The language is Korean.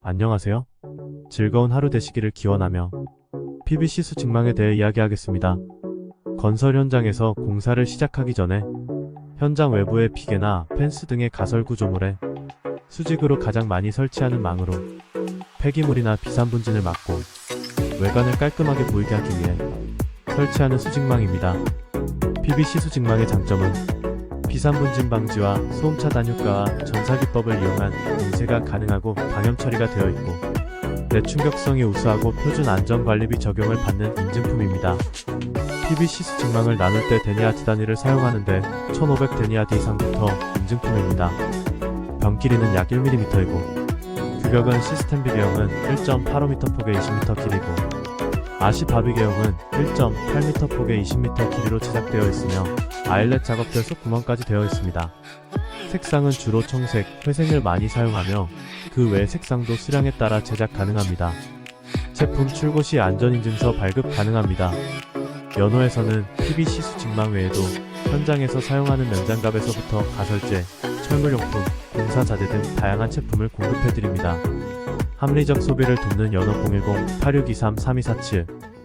안녕하세요. 즐거운 하루 되시기를 기원하며 PBC 수직망에 대해 이야기하겠습니다. 건설 현장에서 공사를 시작하기 전에 현장 외부의 비계나 펜스 등의 가설 구조물에 수직으로 가장 많이 설치하는 망으로 폐기물이나 비산 분진을 막고 외관을 깔끔하게 보이게 하기 위해 설치하는 수직망입니다. PBC 수직망의 장점은 비산분진 방지와 소음 차단 효과와 전사기법을 이용한 인쇄가 가능하고 방염 처리가 되어 있고 내충격성이 우수하고 표준 안전관리비 적용을 받는 인증품입니다. PBC 수직망을 나눌 때 데니아트 단위를 사용하는데 1500 데니아트 이상부터 인증품입니다. 병 길이는 약 1mm이고 규격은 시스템 비계형은 1.85m 폭의 20m 길이고 아시 바비계형은 1.8m 폭의 20m 길이로 제작되어 있으며 아일렛 작업대 속구멍까지 되어 있습니다. 색상은 주로 청색, 회색을 많이 사용하며 그 외 색상도 수량에 따라 제작 가능합니다. 제품 출고 시 안전인증서 발급 가능합니다. 연호에서는 PVC 수직망 외에도 현장에서 사용하는 면장갑에서부터 가설재, 철물용품, 공사자재 등 다양한 제품을 공급해드립니다. 합리적 소비를 돕는 연호 010-8623-3247